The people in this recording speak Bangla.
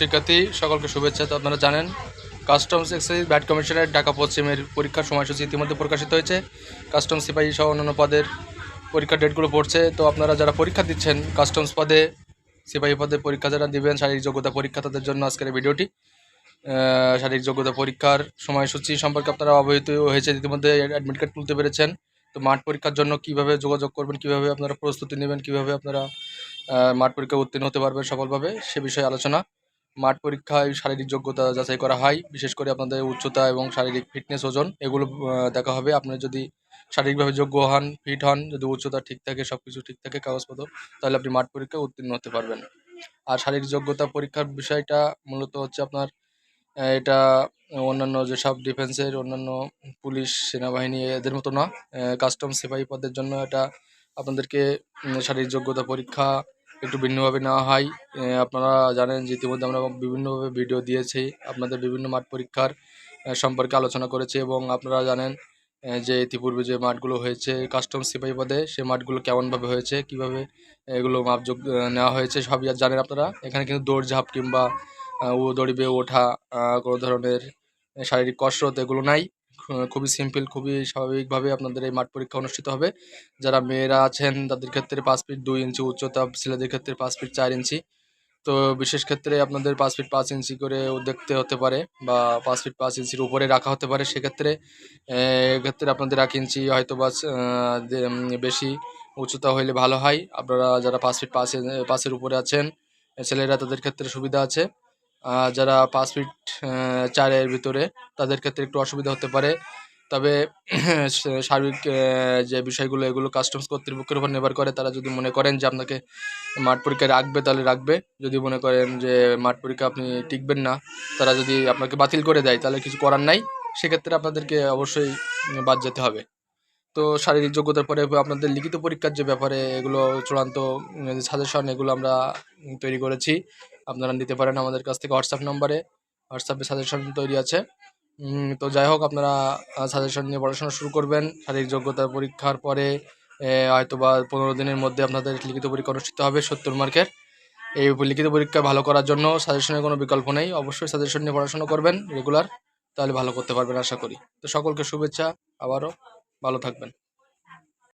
শিক্ষার্থী, সকলকে শুভেচ্ছা। তো আপনারা জানেন কাস্টমস এক্সাইজ ব্যাট কমিশনের ঢাকা পশ্চিমের পরীক্ষার সময়সূচি ইতিমধ্যে প্রকাশিত হয়েছে। কাস্টমস সিপাহী সহ অন্যান্য পদের পরীক্ষার ডেটগুলো পড়ছে। তো আপনারা যারা পরীক্ষা দিচ্ছেন কাস্টমস পদে সিপাহী পদে পরীক্ষা যারা দিবেন, শারীরিক যোগ্যতা পরীক্ষা, তাদের জন্য আজকের ভিডিওটি। শারীরিক যোগ্যতা পরীক্ষার সময়সূচি সম্পর্কে আপনারা অবহিত হয়েছে ইতিমধ্যে অ্যাডমিট কার্ড তুলতে পেরেছেন। তো মাঠ পরীক্ষার জন্য কীভাবে যোগাযোগ করবেন, কীভাবে আপনারা প্রস্তুতি নেবেন, কীভাবে আপনারা মাঠ পরীক্ষায় উত্তীর্ণ হতে পারবেন সফলভাবে সে বিষয়ে আলোচনা মাঠ পরীক্ষায় শারীরিক যোগ্যতা যাচাই করা হয়, বিশেষ করে আপনাদের উচ্চতা এবং শারীরিক ফিটনেস ওজন, এগুলো দেখা হবে। আপনি যদি শারীরিকভাবে যোগ্য হন, ফিট হন, যদি উচ্চতা ঠিক থাকে সব কিছু ঠিক থাকে, কাগজপত্র, তাহলে আপনি মাঠ পরীক্ষায় উত্তীর্ণ হতে পারবেন। আর শারীরিক যোগ্যতা পরীক্ষার বিষয়টা মূলত হচ্ছে আপনার এটা অন্যান্য যেসব ডিফেন্সের, অন্যান্য পুলিশ, সেনাবাহিনী, এদের মতো না কাস্টম সিপাহী পদের জন্য এটা আপনাদেরকে শারীরিক যোগ্যতা পরীক্ষা একটু ভিন্নভাবে নেওয়া হয়। আপনারা জানেন যে ইতিমধ্যে আমরা বিভিন্নভাবে ভিডিও দিয়েছি, আপনাদের বিভিন্ন মাঠ পরীক্ষার সম্পর্কে আলোচনা করেছি এবং আপনারা জানেন যে ইতিপূর্বে যে মাঠগুলো হয়েছে, কাস্টম সিপাহী পদে সে মাঠগুলো কেমনভাবে হয়েছে, কীভাবে এগুলো মাপযোগ নেওয়া হয়েছে, সবই আর জানেন আপনারা। এখানে কিন্তু দৌড়ঝাঁপ কিংবা ও দড়ি বেয়ে ওঠা কোনো ধরনের শারীরিক কসরত এগুলো নাই। খুবই সিম্পল খুবই স্বাভাবিকভাবে আপনাদের এই মাঠ পরীক্ষা অনুষ্ঠিত হবে। যারা মেয়েরা আছেন, তাদের ক্ষেত্রে পাঁচ ফিট দুই ইঞ্চি উচ্চতা, ছেলেদের ক্ষেত্রে পাঁচ ফিট চার ইঞ্চি তো বিশেষ ক্ষেত্রে আপনাদের পাঁচ ফিট পাঁচ ইঞ্চি করে দেখতে হতে পারে বা পাঁচ ফিট পাঁচ ইঞ্চির উপরে রাখা হতে পারে। সেক্ষেত্রে এক্ষেত্রে আপনাদের এক ইঞ্চি হয়তো বা বেশি উচ্চতা হইলে ভালো হয়। আপনারা যারা পাঁচ ফিট পাঁচ, পাঁচের উপরে আছেন, ছেলেরা তাদের ক্ষেত্রে সুবিধা আছে। যারা পাঁচ ফিট চারের ভিতরে, তাদের ক্ষেত্রে একটু অসুবিধা হতে পারে। তবে সার্বিক যে বিষয়গুলো, এগুলো কাস্টমস কর্তৃপক্ষের উপর নির্ভর করে, তারা যদি মনে করেন যে আপনাকে মাঠ পরীক্ষায় রাখবে, তাহলে রাখবে। যদি মনে করেন যে মাঠ পরীক্ষা আপনি টিকবেন না, তারা যদি আপনাকে বাতিল করে দেয়, তাহলে কিছু করার নাই। সেক্ষেত্রে আপনাদেরকে অবশ্যই বাদ যেতে হবে। তো শারীরিক যোগ্যতার পরে আপনাদের লিখিত পরীক্ষার যে ব্যাপারে এগুলো চূড়ান্ত সাজেশন এগুলো আমরা তৈরি করেছি। আপনারা নিতে পারেন আমাদের কাছ থেকে হোয়াটসঅ্যাপ নম্বরে হোয়াটসঅ্যাপে সাজেশন তৈরি আছে। তো যাই হোক, আপনারা সাজেশন নিয়ে পড়াশোনা শুরু করবেন। শারীরিক যোগ্যতার পরীক্ষার পরে হয়তো বা পনেরো দিনের মধ্যে আপনাদের লিখিত পরীক্ষা অনুষ্ঠিত হবে সত্তর মার্কের। এই লিখিত পরীক্ষা ভালো করার জন্য সাজেশনের কোনো বিকল্প নেই। অবশ্যই সাজেশন নিয়ে পড়াশোনা করবেন রেগুলার তাহলে ভালো করতে পারবেন আশা করি। তো সকলকে শুভেচ্ছা, আবারও ভালো থাকবেন।